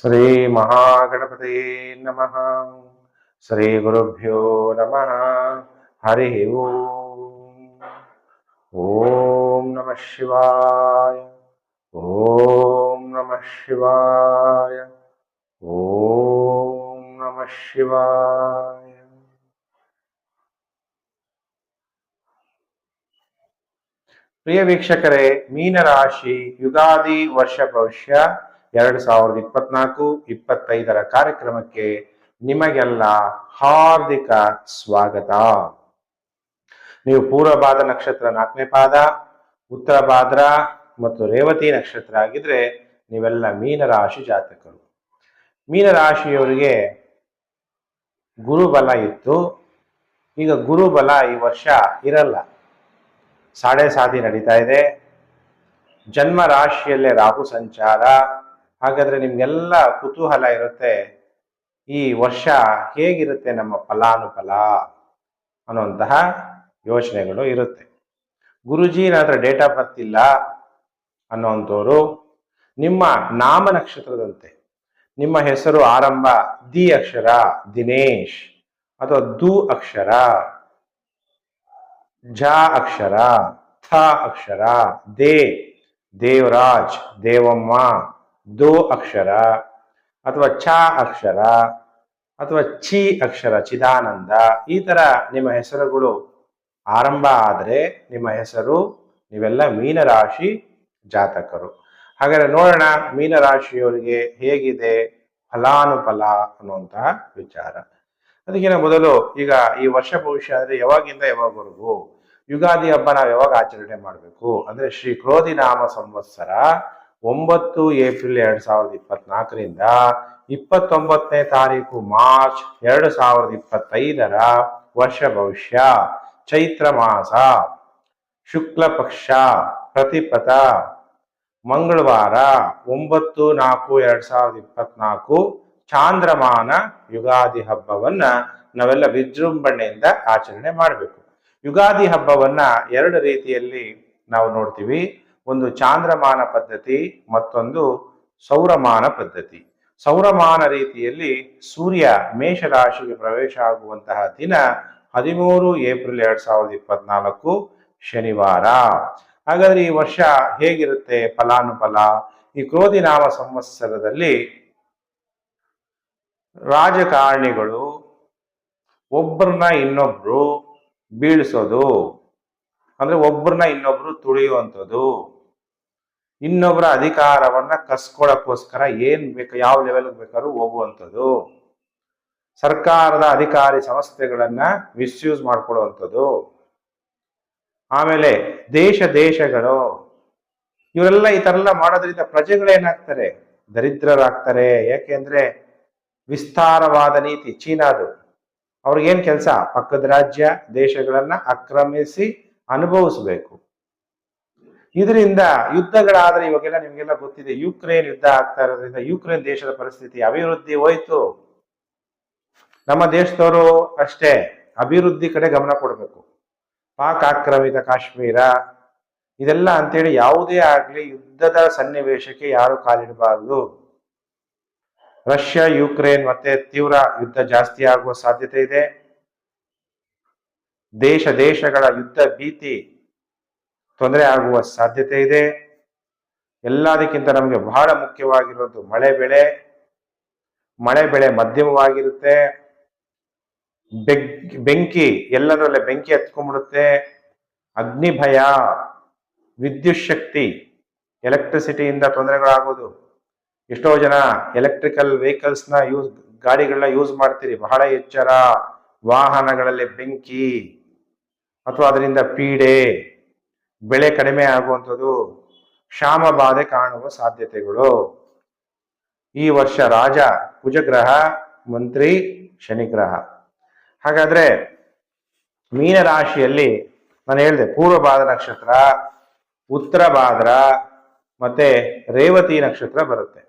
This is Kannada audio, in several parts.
ಶ್ರೀ ಮಹಾಗಣಪತಯೇ ನಮಃ. ಶ್ರೀ ಗುರುಭ್ಯೋ ನಮಃ. ಹರಿ ಓಂ ನಮಃ ಶಿವಾಯ. ಓಂ ನಮ ಶಿವಾಯ. ಓಂ ನಮ ಶಿವಾಯ. ಪ್ರಿಯ ವೀಕ್ಷಕರೇ, ಮೀನರಾಶಿ ಯುಗಾದಿ ವರ್ಷ ಭವಿಷ್ಯ. ಎರಡು ಸಾವಿರದ ಇಪ್ಪತ್ನಾಲ್ಕು ಇಪ್ಪತ್ತೈದರ ಕಾರ್ಯಕ್ರಮಕ್ಕೆ ನಿಮಗೆಲ್ಲ ಹಾರ್ದಿಕ ಸ್ವಾಗತ. ನೀವು ಪೂರ್ವಭಾದ ನಕ್ಷತ್ರ ನಾಲ್ಕನೇ ಪಾದ, ಉತ್ತರ ಭಾದ್ರ ಮತ್ತು ರೇವತಿ ನಕ್ಷತ್ರ ಆಗಿದ್ರೆ ನೀವೆಲ್ಲ ಮೀನರಾಶಿ ಜಾತಕರು. ಮೀನರಾಶಿಯವರಿಗೆ ಗುರುಬಲ ಇತ್ತು. ಈಗ ಗುರುಬಲ ಈ ವರ್ಷ ಇರಲ್ಲ. ಸಾಡೆ ಸಾಧಿ ನಡೀತಾ ಇದೆ. ಜನ್ಮ ರಾಶಿಯಲ್ಲೇ ರಾಹು ಸಂಚಾರ ಹಾಗಾದ್ರೆ ನಿಮ್ಗೆಲ್ಲ ಕುತೂಹಲ ಇರುತ್ತೆ, ಈ ವರ್ಷ ಹೇಗಿರುತ್ತೆ ನಮ್ಮ ಫಲಾನುಫಲ ಅನ್ನುವಂತಹ ಯೋಚನೆಗಳು ಇರುತ್ತೆ. ಗುರುಜಿ ನನ್ನ ಡೇಟ್ ಆಫ್ ಬರ್ತ್ ಇಲ್ಲ ಅನ್ನೋಂಥವ್ರು ನಿಮ್ಮ ನಾಮ ನಕ್ಷತ್ರದಂತೆ, ನಿಮ್ಮ ಹೆಸರು ಆರಂಭ ದಿ ಅಕ್ಷರ, ದಿನೇಶ್ ಅಥವಾ ದು ಅಕ್ಷರ, ಜ ಅಕ್ಷರ, ಥ ಅಕ್ಷರ, ದೇ, ದೇವರಾಜ್, ದೇವಮ್ಮ ದೋ ಅಕ್ಷರ ಅಥವಾ ಚ ಅಕ್ಷರ ಅಥವಾ ಛಿ ಅಕ್ಷರ ಚಿದಾನಂದ, ಈ ಥರ ನಿಮ್ಮ ಹೆಸರುಗಳು ಆರಂಭ ಆದರೆ ನಿಮ್ಮ ಹೆಸರು, ನೀವೆಲ್ಲ ಮೀನರಾಶಿ ಜಾತಕರು. ಹಾಗಾದರೆ ನೋಡೋಣ ಮೀನರಾಶಿಯವರಿಗೆ ಹೇಗಿದೆ ಫಲಾನುಫಲ ಅನ್ನುವಂತಹ ವಿಚಾರ. ಅದಕ್ಕಿಂತ ಮೊದಲು ಈಗ ಈ ವರ್ಷ ಭವಿಷ್ಯ ಅಂದರೆ ಯಾವಾಗಿಂದ ಯಾವಾಗವರೆಗೂ? ಯುಗಾದಿ ಹಬ್ಬ ನಾವು ಯಾವಾಗ ಆಚರಣೆ ಮಾಡಬೇಕು? ಅಂದ್ರೆ ಶ್ರೀ ಕ್ರೋಧಿ ನಾಮ ಸಂವತ್ಸರ ಒಂಬತ್ತು ಏಪ್ರಿಲ್ ಎರಡ್ ಸಾವಿರದ ಇಪ್ಪತ್ನಾಲ್ಕರಿಂದ ಇಪ್ಪತ್ತೊಂಬತ್ತನೇ ತಾರೀಕು ಮಾರ್ಚ್ ಎರಡು ಸಾವಿರದ ಇಪ್ಪತ್ತೈದರ ವರ್ಷ ಭವಿಷ್ಯ. ಚೈತ್ರ ಮಾಸ. ಶುಕ್ಲ ಪಕ್ಷ. ಪ್ರತಿಪಥ ಮಂಗಳವಾರ ಒಂಬತ್ತು ನಾಲ್ಕು ಎರಡ್ ಸಾವಿರದ ಇಪ್ಪತ್ನಾಲ್ಕು ಚಾಂದ್ರಮಾನ ಯುಗಾದಿ ಹಬ್ಬವನ್ನ ನಾವೆಲ್ಲ ವಿಜೃಂಭಣೆಯಿಂದ ಆಚರಣೆ ಮಾಡಬೇಕು. ಯುಗಾದಿ ಹಬ್ಬವನ್ನ ಎರಡು ರೀತಿಯಲ್ಲಿ ನಾವು ನೋಡ್ತೀವಿ. ಒಂದು ಚಾಂದ್ರಮಾನ ಪದ್ಧತಿ, ಮತ್ತೊಂದು ಸೌರಮಾನ ಪದ್ಧತಿ. ಸೌರಮಾನ ರೀತಿಯಲ್ಲಿ ಸೂರ್ಯ ಮೇಷರಾಶಿಗೆ ಪ್ರವೇಶ ಆಗುವಂತಹ ದಿನ ಹದಿಮೂರು ಏಪ್ರಿಲ್ ಎರಡ್ ಸಾವಿರದ ಇಪ್ಪತ್ನಾಲ್ಕು ಶನಿವಾರ. ಹಾಗಾದ್ರೆ ಈ ವರ್ಷ ಹೇಗಿರುತ್ತೆ ಫಲಾನುಫಲ? ಈ ಕ್ರೋಧಿನಾಮ ಸಂವತ್ಸರದಲ್ಲಿ ರಾಜಕಾರಣಿಗಳು ಒಬ್ಬರನ್ನ ಇನ್ನೊಬ್ರು ಬೀಳಿಸೋದು. ಅಂದ್ರೆ ಒಬ್ಬರನ್ನ ಇನ್ನೊಬ್ರು ತುಳಿಯುವಂಥದ್ದು. ಇನ್ನೊಬ್ಬರ ಅಧಿಕಾರವನ್ನ ಕಸ್ಕೊಳಕ್ಕೋಸ್ಕರ ಏನ್ ಬೇಕು, ಯಾವ ಲೆವೆಲ್ಗೆ ಬೇಕಾದ್ರೂ ಹೋಗುವಂಥದ್ದು. ಸರ್ಕಾರದ ಅಧಿಕಾರಿ ಸಂಸ್ಥೆಗಳನ್ನ ಮಿಸ್ಯೂಸ್ ಮಾಡ್ಕೊಳ್ಳುವಂಥದ್ದು ಆಮೇಲೆ ದೇಶ ದೇಶಗಳು, ಇವರೆಲ್ಲ ಈ ಥರ ಎಲ್ಲ ಮಾಡೋದ್ರಿಂದ ಪ್ರಜೆಗಳೇನಾಗ್ತಾರೆ ದರಿದ್ರರಾಗ್ತಾರೆ. ಯಾಕೆಂದ್ರೆ ವಿಸ್ತಾರವಾದ ನೀತಿ, ಚೀನಾದು. ಅವ್ರಿಗೇನ್ ಕೆಲಸ? ಪಕ್ಕದ ರಾಜ್ಯ ದೇಶಗಳನ್ನ ಆಕ್ರಮಿಸಿ ಅನುಭವಿಸ್ಬೇಕು. ಇದರಿಂದ ಯುದ್ಧಗಳಾದ್ರೆ ಇವಾಗೆಲ್ಲ ನಿಮ್ಗೆಲ್ಲ ಗೊತ್ತಿದೆ, ಯುಕ್ರೇನ್ ಯುದ್ಧ ಆಗ್ತಾ ಇರೋದ್ರಿಂದ ಯುಕ್ರೇನ್ ದೇಶದ ಪರಿಸ್ಥಿತಿ ಅಭಿವೃದ್ಧಿ ಹೋಯ್ತು. ನಮ್ಮ ದೇಶದವರು ಅಷ್ಟೇ ಅಭಿವೃದ್ಧಿ ಕಡೆ ಗಮನ ಕೊಡಬೇಕು. ಪಾಕ್ ಆಕ್ರಮಿತ ಕಾಶ್ಮೀರ, ಇದೆಲ್ಲ ಅಂತೇಳಿ ಯಾವುದೇ ಆಗ್ಲಿ ಯುದ್ಧದ ಸನ್ನಿವೇಶಕ್ಕೆ ಯಾರು ಕಾಲಿಡಬಾರದು. ರಷ್ಯಾ, ಯುಕ್ರೇನ್ ಮತ್ತೆ ತೀವ್ರ ಯುದ್ಧ ಜಾಸ್ತಿ ಆಗುವ ಸಾಧ್ಯತೆ ಇದೆ. ದೇಶ ದೇಶಗಳ ಯುದ್ಧ ಭೀತಿ ತೊಂದರೆ ಆಗುವ ಸಾಧ್ಯತೆ ಇದೆ. ಎಲ್ಲದಕ್ಕಿಂತ ನಮಗೆ ಬಹಳ ಮುಖ್ಯವಾಗಿರೋದು ಮಳೆ ಬೆಳೆ. ಮಳೆ ಬೆಳೆ ಮಧ್ಯಮವಾಗಿರುತ್ತೆ. ಬೆಂಕಿ ಎಲ್ಲದರಲ್ಲೇ ಬೆಂಕಿ ಹತ್ಕೊಂಡ್ಬಿಡುತ್ತೆ. ಅಗ್ನಿ ಭಯ, ವಿದ್ಯುತ್ ಶಕ್ತಿ, ಎಲೆಕ್ಟ್ರಿಸಿಟಿಯಿಂದ ತೊಂದರೆಗಳಾಗೋದು. ಎಷ್ಟೋ ಜನ ಎಲೆಕ್ಟ್ರಿಕಲ್ ವೆಹಿಕಲ್ಸ್ನ ಯೂಸ್, ಗಾಡಿಗಳನ್ನ ಯೂಸ್ ಮಾಡ್ತೀರಿ. ಬಹಳ ಎಚ್ಚರ. ವಾಹನಗಳಲ್ಲಿ ಬೆಂಕಿ. ಅಥವಾ ಅದರಿಂದ ಪೀಡೆ. ಬೆಳೆ ಕಡಿಮೆ ಆಗುವಂಥದ್ದು ಕ್ಷಾಮ ಬಾಧೆ ಕಾಣುವ ಸಾಧ್ಯತೆಗಳು. ಈ ವರ್ಷ ರಾಜ, ಕುಜಗ್ರಹ, ಮಂತ್ರಿ, ಶನಿಗ್ರಹ. ಹಾಗಾದ್ರೆ ಮೀನರಾಶಿಯಲ್ಲಿ ನಾನು ಹೇಳಿದೆ, ಪೂರ್ವ ಬಾದ ನಕ್ಷತ್ರ, ಉತ್ತರ ಭಾದ್ರ ಮತ್ತೆ ರೇವತಿ ನಕ್ಷತ್ರ ಬರುತ್ತೆ.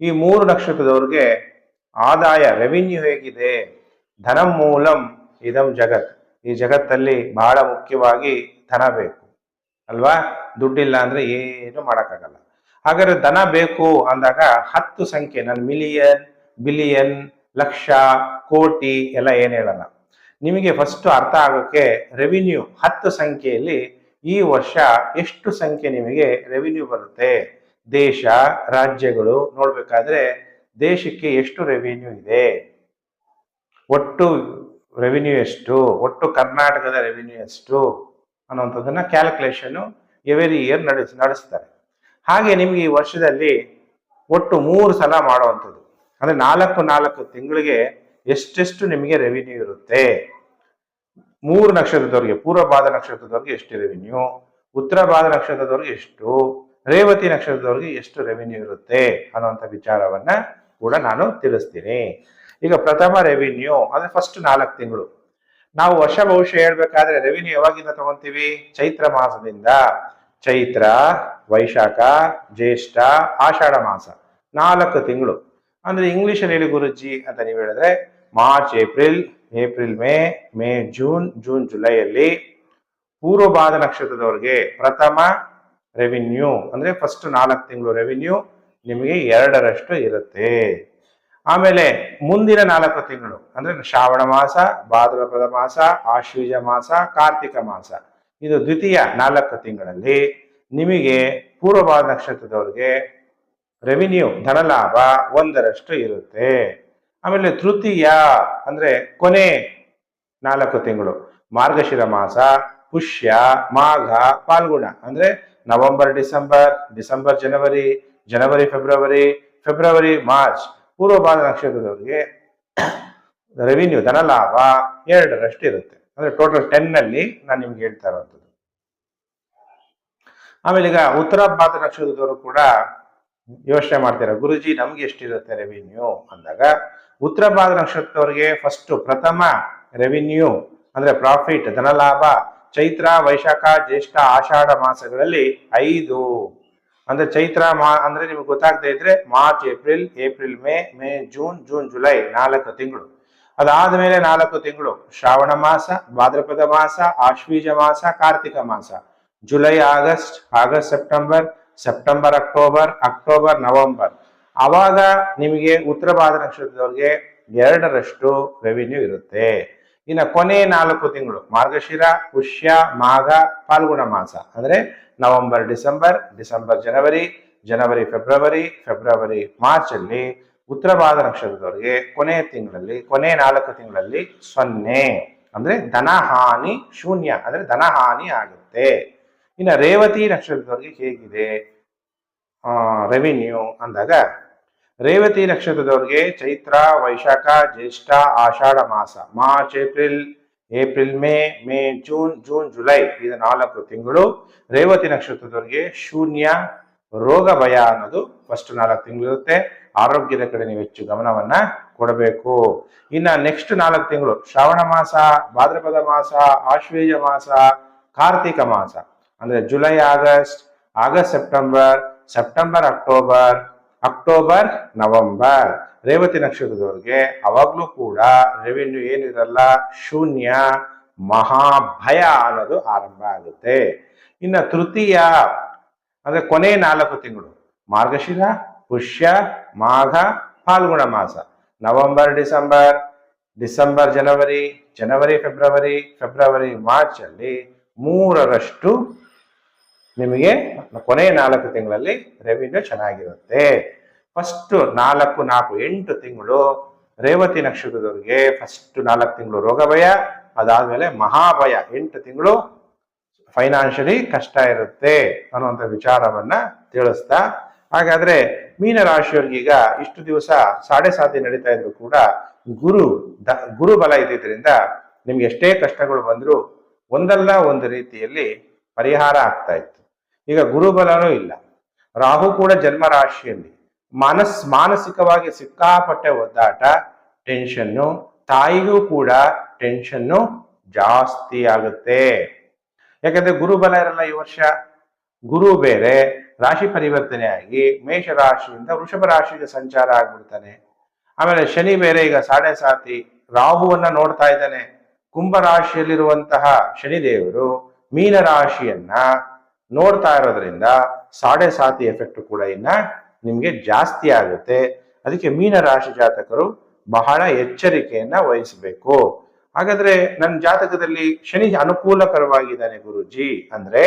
ಈ ಮೂರು ನಕ್ಷತ್ರದವ್ರಿಗೆ ಆದಾಯ ರೆವಿನ್ಯೂ ಹೇಗಿದೆ? ಧನಂ ಮೂಲಂ ಇದಂ ಜಗತ್. ಈ ಜಗತ್ತಲ್ಲಿ ಬಹಳ ಮುಖ್ಯವಾಗಿ ಧನ ಬೇಕು. ಅಲ್ವಾ? ದುಡ್ಡಿಲ್ಲ ಅಂದ್ರೆ ಏನು ಮಾಡೋಕ್ಕಾಗಲ್ಲ. ಹಾಗಾದ್ರೆ ದನ ಬೇಕು ಅಂದಾಗ ಹತ್ತು ಸಂಖ್ಯೆ, ನಾನು ಮಿಲಿಯನ್ ಬಿಲಿಯನ್ ಲಕ್ಷ, ಕೋಟಿ ಎಲ್ಲ ಏನು ಹೇಳಲ್ಲ. ನಿಮಗೆ ಫಸ್ಟ್ ಅರ್ಥ ಆಗೋಕೆ ರೆವಿನ್ಯೂ ಹತ್ತು ಸಂಖ್ಯೆಯಲ್ಲಿ ಈ ವರ್ಷ ಎಷ್ಟು ಸಂಖ್ಯೆ ನಿಮಗೆ ರೆವಿನ್ಯೂ ಬರುತ್ತೆ? ದೇಶ, ರಾಜ್ಯಗಳು ನೋಡ್ಬೇಕಾದ್ರೆ ದೇಶಕ್ಕೆ ಎಷ್ಟು ರೆವಿನ್ಯೂ ಇದೆ? ಒಟ್ಟು ರೆವಿನ್ಯೂ ಎಷ್ಟು? ಒಟ್ಟು ಕರ್ನಾಟಕದ ರೆವಿನ್ಯೂ ಎಷ್ಟು? ಅನ್ನುವಂಥದ್ದನ್ನ ಕ್ಯಾಲ್ಕುಲೇಷನ್ ಎವರಿ ಇಯರ್ ನಡೆಸ್, ನಡೆಸ್ತಾರೆ. ಹಾಗೆ ನಿಮಗೆ ಈ ವರ್ಷದಲ್ಲಿ ಒಟ್ಟು ಮೂರು ಸಲ ಮಾಡುವಂಥದ್ದು. ಅಂದ್ರೆ ನಾಲ್ಕು ನಾಲ್ಕು ತಿಂಗಳಿಗೆ ಎಷ್ಟೆಷ್ಟು ನಿಮಗೆ ರೆವಿನ್ಯೂ ಇರುತ್ತೆ? ಮೂರು ನಕ್ಷತ್ರದವ್ರಿಗೆ ಪೂರ್ವ ನಕ್ಷತ್ರದವ್ರಿಗೆ ಎಷ್ಟು ರೆವಿನ್ಯೂ ಉತ್ತರ ಭಾದ ನಕ್ಷತ್ರದವ್ರಿಗೆ ಎಷ್ಟು? ರೇವತಿ ನಕ್ಷತ್ರದವ್ರಿಗೆ ಎಷ್ಟು ರೆವಿನ್ಯೂ ಇರುತ್ತೆ? ಅನ್ನುವಂಥ ವಿಚಾರವನ್ನ ಕೂಡ ನಾನು ತಿಳಿಸ್ತೀನಿ. ಈಗ ಪ್ರಥಮ ರೆವಿನ್ಯೂ ಅಂದ್ರೆ ಫಸ್ಟ್ ನಾಲ್ಕು ತಿಂಗಳು. ನಾವು ವರ್ಷ ಭವಿಷ್ಯ ಹೇಳ್ಬೇಕಾದ್ರೆ ರೆವಿನ್ಯೂ ಯಾವಾಗಿಂದ ತಗೊಂತೀವಿ? ಚೈತ್ರ ಮಾಸದಿಂದ. ಚೈತ್ರ, ವೈಶಾಖ, ಜ್ಯೇಷ್ಠ, ಆಷಾಢ ಮಾಸ. ನಾಲ್ಕು ತಿಂಗಳು. ಅಂದ್ರೆ ಇಂಗ್ಲಿಷ್ ಅಲ್ಲಿ ಹೇಳಿ ಗುರುಜಿ ಅಂತ ನೀವು ಹೇಳಿದ್ರೆ March April April May May June June ಜುಲೈಯಲ್ಲಿ ಪೂರ್ವಭಾದ ನಕ್ಷತ್ರದವರಿಗೆ ಪ್ರಥಮ ರೆವಿನ್ಯೂ ಅಂದ್ರೆ ಫಸ್ಟ್ ನಾಲ್ಕು ತಿಂಗಳು ರೆವಿನ್ಯೂ ನಿಮಗೆ ಎರಡರಷ್ಟು ಇರುತ್ತೆ. ಆಮೇಲೆ ಮುಂದಿನ ನಾಲ್ಕು ತಿಂಗಳು, ಅಂದ್ರೆ ಶ್ರಾವಣ ಮಾಸ, ಭಾದ್ರಪದ ಮಾಸ, ಆಶ್ವೀಜ ಮಾಸ, ಕಾರ್ತಿಕ ಮಾಸ. ಇದು ದ್ವಿತೀಯ ನಾಲ್ಕು ತಿಂಗಳಲ್ಲಿ ನಿಮಗೆ ಪೂರ್ವಭಾದ ನಕ್ಷತ್ರದವ್ರಿಗೆ ರೆವಿನ್ಯೂ ಧನಲಾಭ ಒಂದರಷ್ಟು ಇರುತ್ತೆ. ಆಮೇಲೆ ತೃತೀಯ, ಅಂದ್ರೆ ಕೊನೆ ನಾಲ್ಕು ತಿಂಗಳು, ಮಾರ್ಗಶಿರ ಮಾಸ, ಪುಷ್ಯ, ಮಾಘ ಪಾಲ್ಗುಣ ಅಂದ್ರೆ ನವೆಂಬರ್, ಡಿಸೆಂಬರ್ ಡಿಸೆಂಬರ್, ಜನವರಿ ಜನವರಿ, ಫೆಬ್ರವರಿ ಫೆಬ್ರವರಿ, ಮಾರ್ಚ್. ಪೂರ್ವಭಾಗ ನಕ್ಷತ್ರದವರಿಗೆ ರೆವಿನ್ಯೂ ಧನಲಾಭ ಎರಡರಷ್ಟು ಇರುತ್ತೆ. ಅಂದ್ರೆ ಟೋಟಲ್ ಟೆನ್ ಅಲ್ಲಿ ನಾನು ನಿಮ್ಗೆ ಹೇಳ್ತಾ ಇರುವಂಥದ್ದು. ಆಮೇಲೆ ಈಗ ಉತ್ತರ ಭಾರತ ನಕ್ಷತ್ರದವರು ಕೂಡ ಯೋಚನೆ ಮಾಡ್ತಾರೆ, ಗುರುಜಿ ನಮ್ಗೆ ಎಷ್ಟಿರುತ್ತೆ ರೆವಿನ್ಯೂ ಅಂದಾಗ, ಉತ್ತರ ಭಾರತ ನಕ್ಷತ್ರದವರಿಗೆ ಫಸ್ಟ್ ಪ್ರಥಮ ರೆವಿನ್ಯೂ ಅಂದ್ರೆ ಪ್ರಾಫಿಟ್ ಧನಲಾಭ, ಚೈತ್ರ, ವೈಶಾಖ, ಜ್ಯೇಷ್ಠ, ಆಷಾಢ ಮಾಸಗಳಲ್ಲಿ ಐದು. ಅಂದ್ರೆ ಚೈತ್ರ ಮಾ ಅಂದ್ರೆ ನಿಮ್ಗೆ ಗೊತ್ತಾಗದೇ ಇದ್ರೆ March, April April, May May, June June, July ನಾಲ್ಕು ತಿಂಗಳು. ಅದಾದ ಮೇಲೆ ನಾಲ್ಕು ತಿಂಗಳು ಶ್ರಾವಣ ಮಾಸ, ಭಾದ್ರಪದ ಮಾಸ, ಆಶ್ವೀಜ ಮಾಸ, ಕಾರ್ತಿಕ ಮಾಸ. July, August August, September September, October October, November. ಆವಾಗ ನಿಮಗೆ ಉತ್ತರ ಭಾರತ ನಕ್ಷತ್ರದವ್ರಿಗೆ ಎರಡರಷ್ಟು ರೆವಿನ್ಯೂ ಇರುತ್ತೆ. ಇನ್ನು ಕೊನೆ ನಾಲ್ಕು ತಿಂಗಳು, ಮಾರ್ಗಶಿರ, ಪುಷ್ಯ, ಮಾಘ, ಫಾಲ್ಗುಣ ಮಾಸ. ಅಂದ್ರೆ ನವೆಂಬರ್, ಡಿಸೆಂಬರ್ ಡಿಸೆಂಬರ್, ಜನವರಿ ಜನವರಿ, ಫೆಬ್ರವರಿ ಫೆಬ್ರವರಿ ಮಾರ್ಚ್ ಅಲ್ಲಿ ಉತ್ತರ ನಕ್ಷತ್ರದವರಿಗೆ ಕೊನೆ ತಿಂಗಳಲ್ಲಿ, ಕೊನೆ ನಾಲ್ಕು ತಿಂಗಳಲ್ಲಿ ಸೊನ್ನೆ. ಅಂದ್ರೆ ಧನಹಾನಿ ಶೂನ್ಯ, ಅಂದ್ರೆ ಧನಹಾನಿ ಆಗುತ್ತೆ. ಇನ್ನು ರೇವತಿ ನಕ್ಷತ್ರದವರಿಗೆ ಹೇಗಿದೆ? ರೆವಿನ್ಯೂ ಅಂದಾಗ ರೇವತಿ ನಕ್ಷತ್ರದವರಿಗೆ ಚೈತ್ರ, ವೈಶಾಖ, ಜ್ಯೇಷ್ಠ, ಆಷಾಢ ಮಾಸ, March, April April, May May, June June, July ಇದು ನಾಲ್ಕು ತಿಂಗಳು. ರೇವತಿ ನಕ್ಷತ್ರದವರಿಗೆ ಶೂನ್ಯ, ರೋಗ, ಭಯ ಅನ್ನೋದು ಫಸ್ಟ್ ನಾಲ್ಕು ತಿಂಗಳು ಇರುತ್ತೆ ಆರೋಗ್ಯದ ಕಡೆ ನೀವು ಹೆಚ್ಚು ಗಮನವನ್ನ ಕೊಡಬೇಕು. ಇನ್ನ ನೆಕ್ಸ್ಟ್ ನಾಲ್ಕು ತಿಂಗಳು ಶ್ರಾವಣ ಮಾಸ, ಭಾದ್ರಪದ ಮಾಸ, ಆಶ್ವೇಜ ಮಾಸ, ಕಾರ್ತಿಕ ಮಾಸ. ಅಂದ್ರೆ July, August August, September September, October October, November. Revathi ನಕ್ಷತ್ರದವ್ರಿಗೆ ಅವಾಗ್ಲೂ ಕೂಡ ರೆವಿನ್ಯೂ ಏನಿರಲ್ಲ, ಶೂನ್ಯ, ಮಹಾಭಯ ಅನ್ನೋದು ಆರಂಭ ಆಗುತ್ತೆ. ಇನ್ನ ತೃತೀಯ, ಅಂದ್ರೆ ಕೊನೆ ನಾಲ್ಕು ತಿಂಗಳು, ಮಾರ್ಗಶಿರ, ಪುಷ್ಯ, ಮಾಘ, ಫಾಲ್ಗುಣ ಮಾಸ. ನವೆಂಬರ್, ಡಿಸೆಂಬರ್ ಡಿಸೆಂಬರ್, ಜನವರಿ ಜನವರಿ, ಫೆಬ್ರವರಿ ಫೆಬ್ರವರಿ ಮಾರ್ಚ್ ಅಲ್ಲಿ ಮೂರರಷ್ಟು ನಿಮಗೆ ಕೊನೆ ನಾಲ್ಕು ತಿಂಗಳಲ್ಲಿ ರೆವಿನ್ಯೂ ಚೆನ್ನಾಗಿರುತ್ತೆ. ಫಸ್ಟ್ ನಾಲ್ಕು ನಾಲ್ಕು, ಎಂಟು ತಿಂಗಳು ರೇವತಿ ನಕ್ಷತ್ರದವರಿಗೆ ಫಸ್ಟ್ ನಾಲ್ಕು ತಿಂಗಳು ರೋಗ ಭಯ, ಅದಾದ್ಮೇಲೆ ಮಹಾಭಯ ಎಂಟು ತಿಂಗಳು ಫೈನಾನ್ಷಿಯಲಿ ಕಷ್ಟ ಇರುತ್ತೆ ಅನ್ನುವಂಥ ವಿಚಾರವನ್ನ ತಿಳಿಸ್ತಾ, ಹಾಗಾದ್ರೆ ಈಗ ಇಷ್ಟು ದಿವಸ ಸಾಡೆ ಸಾತಿ ನಡೀತಾ ಇದ್ರು ಕೂಡ ಗುರು ದ, ಗುರು ಬಲ ಇದ್ದಿದ್ರಿಂದ ನಿಮ್ಗೆ ಎಷ್ಟೇ ಕಷ್ಟಗಳು ಬಂದರೂ ಒಂದಲ್ಲ ಒಂದು ರೀತಿಯಲ್ಲಿ ಪರಿಹಾರ ಆಗ್ತಾ ಇತ್ತು. ಈಗ ಗುರುಬಲನೂ ಇಲ್ಲ. ರಾಹು ಕೂಡ ಜನ್ಮ ರಾಶಿಯಲ್ಲಿ ಮನಸ್ ಮಾನಸಿಕವಾಗಿ ಸಿಕ್ಕಾಪಟ್ಟೆ ಒದ್ದಾಟ ಟೆನ್ಷನ್ನು ತಾಯಿಗೂ ಕೂಡ ಟೆನ್ಷನ್ನು ಜಾಸ್ತಿ ಆಗುತ್ತೆ. ಯಾಕಂದ್ರೆ ಗುರುಬಲ ಇರಲ್ಲ ಈ ವರ್ಷ. ಗುರು ಬೇರೆ, ರಾಶಿ ಪರಿವರ್ತನೆ ಆಗಿ ಮೇಷ ರಾಶಿಯಿಂದ ವೃಷಭ ರಾಶಿಗೆ ಸಂಚಾರ ಆಗ್ಬಿಡ್ತಾನೆ. ಆಮೇಲೆ ಶನಿ ಬೇರೆ ಈಗ ಸಾಡೆ ಸಾತಿ ರಾಹುವನ್ನ ನೋಡ್ತಾ ಇದ್ದಾನೆ. ಕುಂಭ ರಾಶಿಯಲ್ಲಿರುವಂತಹ ಶನಿದೇವರು ಮೀನ ರಾಶಿಯನ್ನ ನೋಡ್ತಾ ಇರೋದ್ರಿಂದ ಸಾಡೆ ಸಾತಿ ಎಫೆಕ್ಟ್ ಕೂಡ ಇನ್ನ ನಿಮ್ಗೆ ಜಾಸ್ತಿ ಆಗುತ್ತೆ. ಅದಕ್ಕೆ ಮೀನ ರಾಶಿ ಜಾತಕರು ಬಹಳ ಎಚ್ಚರಿಕೆಯನ್ನ ವಹಿಸಬೇಕು. ಹಾಗಾದ್ರೆ ನನ್ನ ಜಾತಕದಲ್ಲಿ ಶನಿ ಅನುಕೂಲಕರವಾಗಿದ್ದಾನೆ ಗುರುಜಿ ಅಂದ್ರೆ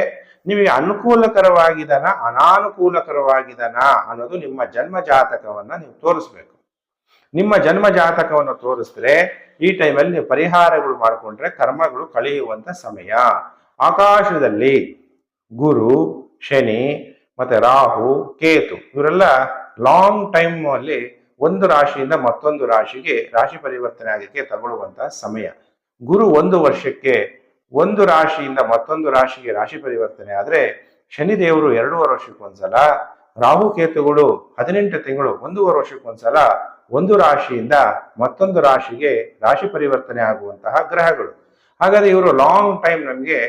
ನಿಮಗೆ ಅನುಕೂಲಕರವಾಗಿದ್ದಾನ, ಅನಾನುಕೂಲಕರವಾಗಿದ್ದಾನ ಅನ್ನೋದು ನಿಮ್ಮ ಜನ್ಮ ಜಾತಕವನ್ನ ನೀವು ತೋರಿಸ್ಬೇಕು. ನಿಮ್ಮ ಜನ್ಮ ಜಾತಕವನ್ನು ತೋರಿಸಿದ್ರೆ ಈ ಟೈಮಲ್ಲಿ ನೀವು ಪರಿಹಾರಗಳು ಮಾಡಿಕೊಂಡ್ರೆ ಕರ್ಮಗಳು ಕಳೆಯುವಂತ ಸಮಯ. ಆಕಾಶದಲ್ಲಿ ಗುರು, ಶನಿ, ಮತ್ತೆ ರಾಹು, ಕೇತು ಇವರೆಲ್ಲ ಲಾಂಗ್ ಟೈಮ್ ಅಲ್ಲಿ ಒಂದು ರಾಶಿಯಿಂದ ಮತ್ತೊಂದು ರಾಶಿಗೆ ರಾಶಿ ಪರಿವರ್ತನೆ ಆಗಕ್ಕೆ ತಗೊಳ್ಳುವಂತಹ ಸಮಯ. ಗುರು ಒಂದು ವರ್ಷಕ್ಕೆ ಒಂದು ರಾಶಿಯಿಂದ ಮತ್ತೊಂದು ರಾಶಿಗೆ ರಾಶಿ ಪರಿವರ್ತನೆ ಆದ್ರೆ ಶನಿದೇವರು ಎರಡೂವರೆ ವರ್ಷಕ್ಕೊಂದ್ಸಲ, ರಾಹು ಕೇತುಗಳು ಹದಿನೆಂಟು ತಿಂಗಳು ಒಂದೂವರೆ ವರ್ಷಕ್ಕೊಂದ್ಸಲ ಒಂದು ರಾಶಿಯಿಂದ ಮತ್ತೊಂದು ರಾಶಿಗೆ ರಾಶಿ ಪರಿವರ್ತನೆ ಆಗುವಂತಹ ಗ್ರಹಗಳು. ಹಾಗಾದ್ರೆ ಇವರು ಲಾಂಗ್ ಟೈಮ್ ನಮಗೆ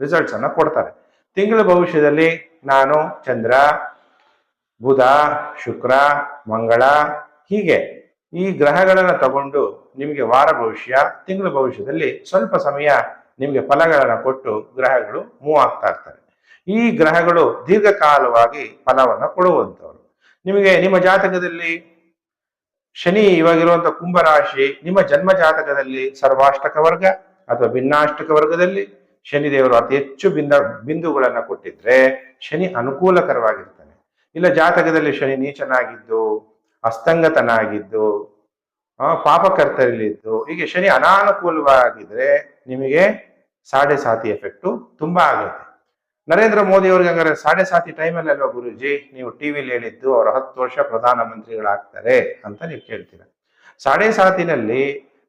ರಿಸಲ್ಟ್ಸ್ ಅನ್ನ ಕೊಡ್ತಾರೆ. ತಿಂಗಳ ಭವಿಷ್ಯದಲ್ಲಿ ನಾನು ಚಂದ್ರ, ಬುಧ, ಶುಕ್ರ, ಮಂಗಳ, ಹೀಗೆ ಈ ಗ್ರಹಗಳನ್ನು ತಗೊಂಡು ನಿಮಗೆ ವಾರ ಭವಿಷ್ಯ, ತಿಂಗಳ ಭವಿಷ್ಯದಲ್ಲಿ ಸ್ವಲ್ಪ ಸಮಯ ನಿಮಗೆ ಫಲಗಳನ್ನು ಕೊಟ್ಟು ಗ್ರಹಗಳು ಮೂವ್ ಆಗ್ತಾ ಇರ್ತಾರೆ ಈ ಗ್ರಹಗಳು ದೀರ್ಘಕಾಲವಾಗಿ ಫಲವನ್ನು ಕೊಡುವಂಥವ್ರು. ನಿಮಗೆ ನಿಮ್ಮ ಜಾತಕದಲ್ಲಿ ಶನಿ ಇವಾಗಿರುವಂಥ ಕುಂಭರಾಶಿ ನಿಮ್ಮ ಜನ್ಮ ಜಾತಕದಲ್ಲಿ ಸರ್ವಾಷ್ಟಕ ವರ್ಗ ಅಥವಾ ಭಿನ್ನಾಷ್ಟಕ ವರ್ಗದಲ್ಲಿ ಶನಿದೇವರು ಅತಿ ಹೆಚ್ಚು ಬಿಂದ ಬಿಂದುಗಳನ್ನ ಕೊಟ್ಟಿದ್ರೆ ಶನಿ ಅನುಕೂಲಕರವಾಗಿರ್ತಾನೆ. ಇಲ್ಲ ಜಾತಕದಲ್ಲಿ ಶನಿ ನೀಚನಾಗಿದ್ದು, ಅಸ್ತಂಗತನಾಗಿದ್ದು ಪಾಪಕರ್ತರಲ್ಲಿದ್ದು ಹೀಗೆ ಶನಿ ಅನಾನುಕೂಲವಾಗಿದ್ರೆ ನಿಮಗೆ ಸಾಡೆ ಸಾತಿ ಎಫೆಕ್ಟು ತುಂಬಾ ಆಗುತ್ತೆ. ನರೇಂದ್ರ ಮೋದಿ ಅವ್ರಿಗೆ ಹಂಗಾರೆ ಸಾಡೆ ಸಾತಿ ಟೈಮಲ್ಲಿ ಅಲ್ವಾ ಗುರುಜಿ? ನೀವು ಟಿವಿಲಿ ಹೇಳಿದ್ದು ಅವರು ಹತ್ತು ವರ್ಷ ಪ್ರಧಾನ ಮಂತ್ರಿಗಳಾಗ್ತಾರೆ ಅಂತ ನೀವು ಕೇಳ್ತೀರ. ಸಾಡೆ ಸಾತಿನಲ್ಲಿ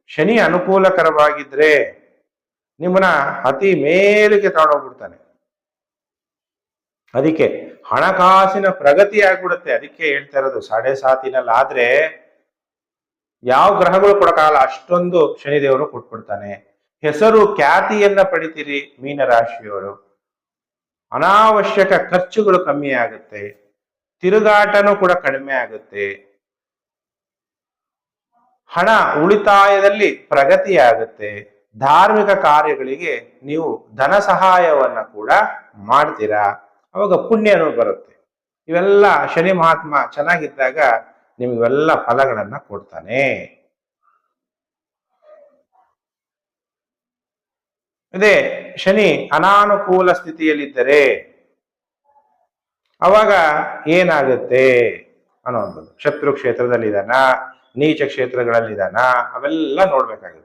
ಶನಿ ಅನುಕೂಲಕರವಾಗಿದ್ರೆ ನಿಮ್ಮನ್ನ ಅತಿ ಮೇಲಿಗೆ ತಗೊಂಡೋಗ್ಬಿಡ್ತಾನೆ ಅದಕ್ಕೆ ಹಣಕಾಸಿನ ಪ್ರಗತಿ ಆಗ್ಬಿಡುತ್ತೆ. ಅದಕ್ಕೆ ಹೇಳ್ತಾ ಇರೋದು ಸಾಡೆ ಸಾತಿನಲ್ಲಿ ಆದ್ರೆ ಯಾವ ಗ್ರಹಗಳು ಕೊಡಕಾಲ ಅಷ್ಟೊಂದು ಶನಿದೇವರು ಕೊಟ್ಬಿಡ್ತಾನೆ. ಹೆಸರು ಖ್ಯಾತಿಯನ್ನ ಪಡಿತೀರಿ ಮೀನರಾಶಿಯವರು. ಅನಾವಶ್ಯಕ ಖರ್ಚುಗಳು ಕಮ್ಮಿ ಆಗುತ್ತೆ. ತಿರುಗಾಟನೂ ಕೂಡ ಕಡಿಮೆ ಆಗುತ್ತೆ. ಹಣ ಉಳಿತಾಯದಲ್ಲಿ ಪ್ರಗತಿ ಆಗುತ್ತೆ. ಧಾರ್ಮಿಕ ಕಾರ್ಯಗಳಿಗೆ ನೀವು ಧನ ಸಹಾಯವನ್ನ ಕೂಡ ಮಾಡ್ತೀರಾ? ಅವಾಗ ಪುಣ್ಯನು ಬರುತ್ತೆ. ಇವೆಲ್ಲ ಶನಿ ಮಹಾತ್ಮ ಚೆನ್ನಾಗಿದ್ದಾಗ ನಿಮಗೆಲ್ಲ ಫಲಗಳನ್ನ ಕೊಡ್ತಾನೆ. ಅದೇ ಶನಿ ಅನಾನುಕೂಲ ಸ್ಥಿತಿಯಲ್ಲಿದ್ದರೆ ಅವಾಗ ಏನಾಗುತ್ತೆ ಅನ್ನುವಂಥದ್ದು ಶತ್ರು ಕ್ಷೇತ್ರದಲ್ಲಿದ್ದಾನ ನೀಚ ಕ್ಷೇತ್ರಗಳಲ್ಲಿದ್ದಾನ ಅವೆಲ್ಲ ನೋಡ್ಬೇಕಾಗುತ್ತೆ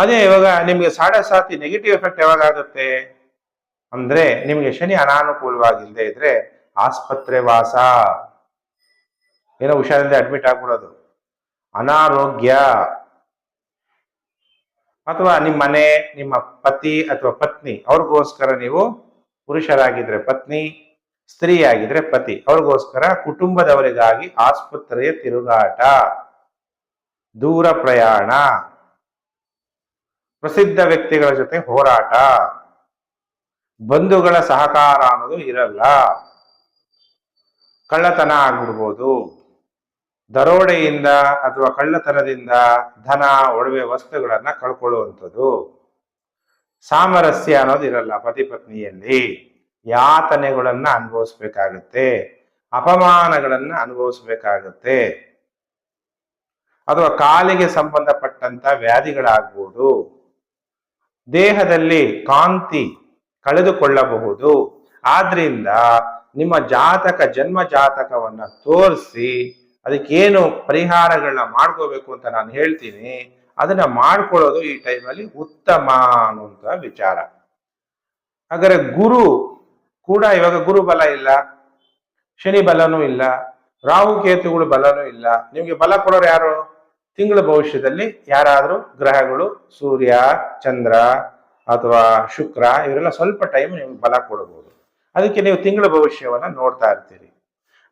ಅದೇ ಇವಾಗ ನಿಮಗೆ ಸಾಡೆ ಸಾತಿ ನೆಗೆಟಿವ್ ಎಫೆಕ್ಟ್ ಯಾವಾಗ ಆಗುತ್ತೆ? ಅಂದ್ರೆ ನಿಮಗೆ ಶನಿ ಅನಾನುಕೂಲವಾಗಿಲ್ಲದೆ ಇದ್ರೆ ಆಸ್ಪತ್ರೆ ವಾಸ. ಏನೋ ಹುಷಾರಿಂದ ಅಡ್ಮಿಟ್ ಆಗ್ಬಿಡೋದು. ಅನಾರೋಗ್ಯ. ಅಥವಾ ನಿಮ್ಮ ಮನೆ, ನಿಮ್ಮ ಪತಿ ಅಥವಾ ಪತ್ನಿ, ಅವ್ರಿಗೋಸ್ಕರ ನೀವು ಪುರುಷರಾಗಿದ್ರೆ ಪತ್ನಿ ಸ್ತ್ರೀ ಆಗಿದ್ರೆ ಪತಿ, ಅವ್ರಿಗೋಸ್ಕರ ಕುಟುಂಬದವರಿಗಾಗಿ ಆಸ್ಪತ್ರೆಯ ತಿರುಗಾಟ. ದೂರ ಪ್ರಯಾಣ. ಪ್ರಸಿದ್ಧ ವ್ಯಕ್ತಿಗಳ ಜೊತೆ ಹೋರಾಟ. ಬಂಧುಗಳ ಸಹಕಾರ ಅನ್ನೋದು ಇರಲ್ಲ. ಕಳ್ಳತನ ಆಗ್ಬಿಡ್ಬೋದು. ದರೋಡೆಯಿಂದ ಅಥವಾ ಕಳ್ಳತನದಿಂದ ಧನ, ಒಡವೆ, ವಸ್ತುಗಳನ್ನ ಕಳ್ಕೊಳ್ಳುವಂಥದ್ದು. ಸಾಮರಸ್ಯ ಅನ್ನೋದು ಇರಲ್ಲ ಪತಿ ಪತ್ನಿಯಲ್ಲಿ. ಯಾತನೆಗಳನ್ನ ಅನುಭವಿಸ್ಬೇಕಾಗತ್ತೆ. ಅಪಮಾನಗಳನ್ನ ಅನುಭವಿಸ್ಬೇಕಾಗತ್ತೆ. ಅಥವಾ ಕಾಲಿಗೆ ಸಂಬಂಧಪಟ್ಟಂತ ವ್ಯಾಧಿಗಳಾಗ್ಬೋದು. ದೇಹದಲ್ಲಿ ಕಾಂತಿ ಕಳೆದುಕೊಳ್ಳಬಹುದು. ಆದ್ರಿಂದ ನಿಮ್ಮ ಜಾತಕ, ಜನ್ಮ ಜಾತಕವನ್ನ ತೋರಿಸಿ ಅದಕ್ಕೇನು ಪರಿಹಾರಗಳನ್ನ ಮಾಡ್ಕೋಬೇಕು ಅಂತ ನಾನು ಹೇಳ್ತೀನಿ. ಅದನ್ನ ಮಾಡ್ಕೊಳ್ಳೋದು ಈ ಟೈಮಲ್ಲಿ ಉತ್ತಮ ಅನ್ನುವಂತ ವಿಚಾರ. ಹಾಗಾದ್ರೆ ಗುರು ಕೂಡ ಇವಾಗ ಗುರು ಬಲ ಇಲ್ಲ, ಶನಿ ಬಲನೂ ಇಲ್ಲ, ರಾಹು ಕೇತುಗಳು ಬಲನೂ ಇಲ್ಲ. ನಿಮ್ಗೆ ಬಲ ಕೊಡೋರು ಯಾರು? ತಿಂಗಳ ಭವಿಷ್ಯದಲ್ಲಿ ಯಾರಾದರೂ ಗ್ರಹಗಳು, ಸೂರ್ಯ, ಚಂದ್ರ ಅಥವಾ ಶುಕ್ರ ಇವರೆಲ್ಲ ಸ್ವಲ್ಪ ಟೈಮ್ ನಿಮ್ಗೆ ಬಲ ಕೊಡಬಹುದು ಅದಕ್ಕೆ ನೀವು ತಿಂಗಳ ಭವಿಷ್ಯವನ್ನ ನೋಡ್ತಾ ಇರ್ತೀರಿ.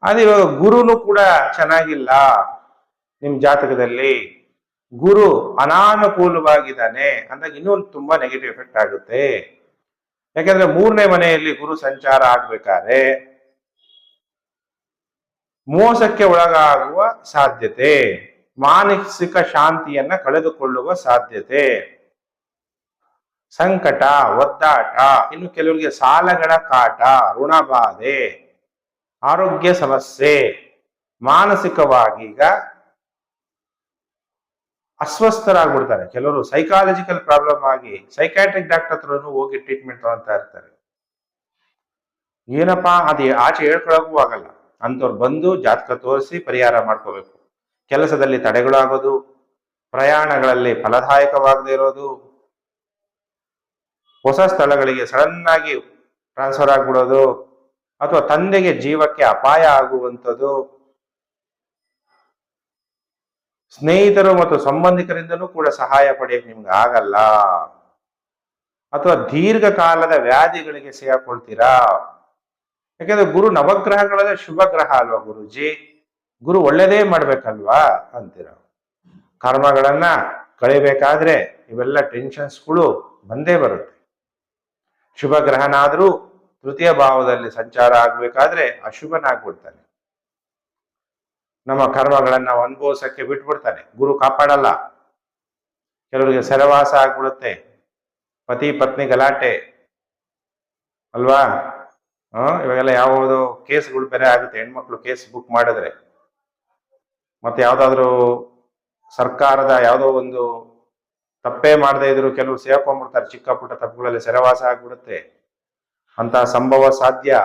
ಅದೇ ಇವಾಗ ಗುರುನು ಕೂಡ ಚೆನ್ನಾಗಿಲ್ಲ. ನಿಮ್ ಜಾತಕದಲ್ಲಿ ಗುರು ಅನಾನುಕೂಲವಾಗಿದ್ದಾನೆ ಅಂದಾಗ ಇನ್ನೂ ತುಂಬಾ ನೆಗೆಟಿವ್ ಎಫೆಕ್ಟ್ ಆಗುತ್ತೆ. ಯಾಕಂದ್ರೆ ಮೂರನೇ ಮನೆಯಲ್ಲಿ ಗುರು ಸಂಚಾರ ಆಗ್ಬೇಕಾದ್ರೆ ಮೋಸಕ್ಕೆ ಒಳಗಾಗುವ ಸಾಧ್ಯತೆ. ಮಾನಸಿಕ ಶಾಂತಿಯನ್ನ ಕಳೆದುಕೊಳ್ಳುವ ಸಾಧ್ಯತೆ. ಸಂಕಟ, ಒದ್ದಾಟ, ಇನ್ನು ಕೆಲವರಿಗೆ ಸಾಲಗಳ ಕಾಟ ಋಣಬಾಧೆ ಆರೋಗ್ಯ ಸಮಸ್ಯೆ, ಮಾನಸಿಕವಾಗಿ ಈಗ ಅಸ್ವಸ್ಥರಾಗ್ಬಿಡ್ತಾರೆ. ಕೆಲವರು ಸೈಕಾಲಜಿಕಲ್ ಪ್ರಾಬ್ಲಮ್ ಆಗಿ ಸೈಕ್ಯಾಟ್ರಿಕ್ ಡಾಕ್ಟರ್ ಹತ್ರನೂ ಹೋಗಿ ಟ್ರೀಟ್ಮೆಂಟ್ ತಗೊಂತಾ ಇರ್ತಾರೆ. ಏನಪ್ಪಾ, ಅದೇ ಆಚೆ ಹೇಳ್ಕೊಳಕ್ಕೂ ಆಗಲ್ಲ. ಅಂಥವ್ರು ಬಂದು ಜಾತಕ ತೋರಿಸಿ ಪರಿಹಾರ ಮಾಡ್ಕೋಬೇಕು. ಕೆಲಸದಲ್ಲಿ ತಡೆಗಳಾಗೋದು, ಪ್ರಯಾಣಗಳಲ್ಲಿ ಫಲದಾಯಕವಾಗದೇ ಇರೋದು, ಹೊಸ ಸ್ಥಳಗಳಿಗೆ ಸಡನ್ ಆಗಿ ಟ್ರಾನ್ಸ್ಫರ್ ಆಗ್ಬಿಡೋದು, ಅಥವಾ ತಂದೆಗೆ ಜೀವಕ್ಕೆ ಅಪಾಯ ಆಗುವಂಥದ್ದು, ಸ್ನೇಹಿತರು ಮತ್ತು ಸಂಬಂಧಿಕರಿಂದಲೂ ಕೂಡ ಸಹಾಯ ಪಡೆಯಕ್ಕೆ ನಿಮ್ಗೆ ಆಗಲ್ಲ. ಅಥವಾ ದೀರ್ಘಕಾಲದ ವ್ಯಾಧಿಗಳಿಗೆ ಸಿಗಾಕೊಳ್ತೀರಾ ಯಾಕೆಂದ್ರೆ ಗುರು ನವಗ್ರಹಗಳಲ್ಲೇ ಶುಭ ಗ್ರಹ ಅಲ್ವಾ ಗುರುಜಿ? ಗುರು ಒಳ್ಳೇದೇ ಮಾಡ್ಬೇಕಲ್ವಾ ಅಂತೀರ. ಕರ್ಮಗಳನ್ನ ಕಳಿಬೇಕಾದ್ರೆ ಇವೆಲ್ಲ ಟೆನ್ಷನ್ಸ್ಗಳು ಬಂದೇ ಬರುತ್ತೆ. ಶುಭ ಗ್ರಹನಾದ್ರೂ ತೃತೀಯ ಭಾವದಲ್ಲಿ ಸಂಚಾರ ಆಗ್ಬೇಕಾದ್ರೆ ಅಶುಭನಾಗ್ಬಿಡ್ತಾನೆ. ನಮ್ಮ ಕರ್ಮಗಳನ್ನ ಅನುಭವಿಸಕ್ಕೆ ಬಿಟ್ಬಿಡ್ತಾನೆ. ಗುರು ಕಾಪಾಡಲ್ಲ. ಕೆಲವರಿಗೆ ಸರವಾಸ ಆಗ್ಬಿಡುತ್ತೆ. ಪತಿ ಪತ್ನಿ ಗಲಾಟೆ. ಅಲ್ವಾ? ಇವಾಗೆಲ್ಲ ಯಾವುದೋ ಕೇಸ್ಗಳು ಬೇರೆ ಆಗುತ್ತೆ. ಹೆಣ್ಮಕ್ಳು ಕೇಸ್ ಬುಕ್ ಮಾಡಿದ್ರೆ. ಮತ್ತೆ ಯಾವ್ದಾದ್ರು ಸರ್ಕಾರದ ಯಾವುದೋ ಒಂದು ತಪ್ಪೇ ಮಾಡದೇ ಇದ್ರು ಕೆಲವರು ಸೇರ್ಕೊಂಡ್ಬಿಡ್ತಾರೆ. ಚಿಕ್ಕ ಪುಟ್ಟ ತಪ್ಪುಗಳಲ್ಲಿ ಸೆರೆವಾಸ ಆಗ್ಬಿಡುತ್ತೆ. ಅಂತ ಸಂಭವ ಸಾಧ್ಯ.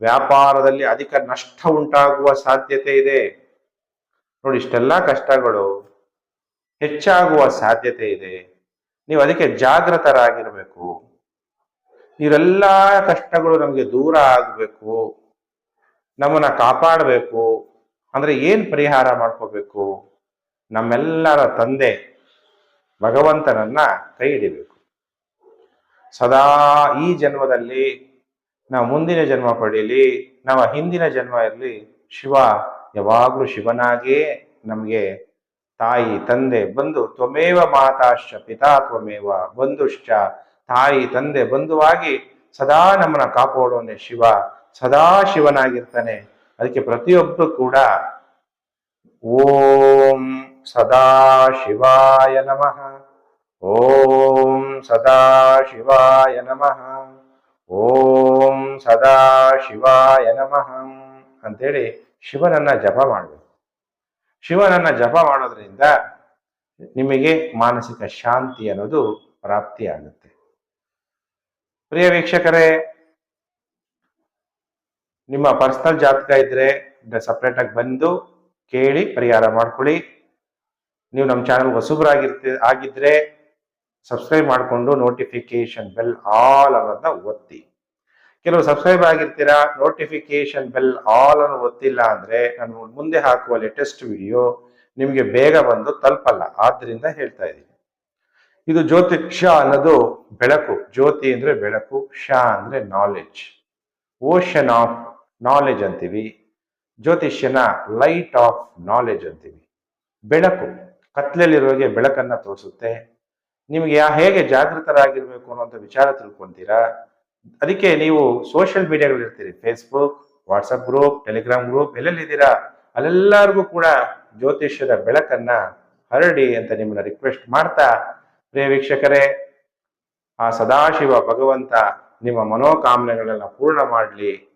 ವ್ಯಾಪಾರದಲ್ಲಿ ಅಧಿಕ ನಷ್ಟ ಉಂಟಾಗುವ ಸಾಧ್ಯತೆ ಇದೆ. ನೋಡಿ, ಇಷ್ಟೆಲ್ಲ ಕಷ್ಟಗಳು ಹೆಚ್ಚಾಗುವ ಸಾಧ್ಯತೆ ಇದೆ. ನೀವು ಅದಕ್ಕೆ ಜಾಗೃತರಾಗಿರಬೇಕು. ಇವರೆಲ್ಲ ಕಷ್ಟಗಳು ನಮಗೆ ದೂರ ಆಗಬೇಕು. ನಮ್ಮನ್ನ ಕಾಪಾಡಬೇಕು. ಅಂದ್ರೆ ಏನ್ ಪರಿಹಾರ ಮಾಡ್ಕೋಬೇಕು? ನಮ್ಮೆಲ್ಲರ ತಂದೆ ಭಗವಂತನನ್ನ ಕೈ ಹಿಡಿಬೇಕು. ಸದಾ ಈ ಜನ್ಮದಲ್ಲಿ, ನಾವು ಮುಂದಿನ ಜನ್ಮ ಪಡೀಲಿ ನಮ್ಮ ಹಿಂದಿನ ಜನ್ಮ ಇರಲಿ, ಶಿವ ಯಾವಾಗಲೂ ಶಿವನಾಗಿಯೇ ನಮಗೆ ತಾಯಿ, ತಂದೆ ಬಂಧು ತ್ವಮೇವ ಮಾತಾಶ್ಚ, ಪಿತಾ ತ್ವಮೇವ ಬಂಧುಶ್ಚ, ತಾಯಿ, ತಂದೆ ಬಂಧುವಾಗಿ ಸದಾ ನಮ್ಮನ್ನ ಕಾಪಾಡೋನೆ ಶಿವ, ಸದಾ ಶಿವನಾಗಿರ್ತಾನೆ. ಅದಕ್ಕೆ ಪ್ರತಿಯೊಬ್ಬರು ಕೂಡ ಓಂ ಸದಾ ಶಿವಾಯ ನಮಃ. ಓಂ ಸದಾ ಶಿವಾಯ ನಮಃ. ಓಂ ಸದಾ ಶಿವಾಯ ನಮಃ ಅಂತೇಳಿ ಶಿವನನ್ನ ಜಪ ಮಾಡಬೇಕು. ಶಿವನನ್ನ ಜಪ ಮಾಡೋದ್ರಿಂದ ನಿಮಗೆ ಮಾನಸಿಕ ಶಾಂತಿ ಅನ್ನೋದು ಪ್ರಾಪ್ತಿಯಾಗುತ್ತೆ. ಪ್ರಿಯ ವೀಕ್ಷಕರೇ ನಿಮ್ಮ ಪರ್ಸನಲ್ ಜಾತಕ ಇದ್ರೆ ಸಪ್ರೇಟ್ ಆಗಿ ಬಂದು ಕೇಳಿ ಪರಿಹಾರ ಮಾಡ್ಕೊಳ್ಳಿ. ನೀವು ನಮ್ಮ ಚಾನಲ್ ಹೊಸಬ್ರಾಗಿರ್ತಿ ಆಗಿದ್ರೆ ಸಬ್ಸ್ಕ್ರೈಬ್ ಮಾಡಿಕೊಂಡು ನೋಟಿಫಿಕೇಶನ್ ಬೆಲ್ ಆಲ್ ಅನ್ನೋದನ್ನ ಒತ್ತಿ. ಕೆಲವು ಸಬ್ಸ್ಕ್ರೈಬ್ ಆಗಿರ್ತೀರಾ ನೋಟಿಫಿಕೇಶನ್ ಬೆಲ್ ಆಲ್ ಅನ್ನು ಒತ್ತಿಲ್ಲ ಅಂದ್ರೆ ನಾನು ಮುಂದೆ ಹಾಕುವ ಲೇಟೆಸ್ಟ್ ವಿಡಿಯೋ ನಿಮಗೆ ಬೇಗ ಬಂದು ತಲುಪಲ್ಲ. ಆದ್ರಿಂದ ಹೇಳ್ತಾ ಇದ್ದೀನಿ. ಇದು ಜ್ಯೋತಿಕ್ಷ ಅನ್ನೋದು ಬೆಳಕು. ಜ್ಯೋತಿ ಅಂದ್ರೆ ಬೆಳಕು ಶಾ ಅಂದ್ರೆ ನಾಲೆಡ್ಜ್ ಓಷನ್ ಆಫ್ ನಾಲೆಡ್ಜ್ ಅಂತೀವಿ. ಜ್ಯೋತಿಷ್ಯನ ಲೈಟ್ ಆಫ್ ನಾಲೆಜ್ ಅಂತೀವಿ. ಬೆಳಕು, ಕತ್ಲಲ್ಲಿರೋರಿಗೆ ಬೆಳಕನ್ನ ತೋರಿಸುತ್ತೆ. ನಿಮಗೆ ಹೇಗೆ ಜಾಗೃತರಾಗಿರ್ಬೇಕು ಅನ್ನೋಂಥ ವಿಚಾರ ತಿಳ್ಕೊಂತೀರಾ? ಅದಕ್ಕೆ ನೀವು ಸೋಷಿಯಲ್ ಮೀಡಿಯಾಗಳು ಇರ್ತೀರಿ. Facebook WhatsApp group Telegram group ಎಲ್ಲೆಲ್ಲಿದ್ದೀರಾ? ಅಲ್ಲೆಲ್ಲರಿಗೂ ಕೂಡ ಜ್ಯೋತಿಷ್ಯದ ಬೆಳಕನ್ನ ಹರಡಿ ಅಂತ ನಿಮ್ಮನ್ನ ರಿಕ್ವೆಸ್ಟ್ ಮಾಡ್ತಾ, ಪ್ರಿಯ ವೀಕ್ಷಕರೇ, ಆ ಸದಾಶಿವ ಭಗವಂತ ನಿಮ್ಮ ಮನೋಕಾಮನೆಗಳನ್ನ ಪೂರ್ಣ ಮಾಡಲಿ.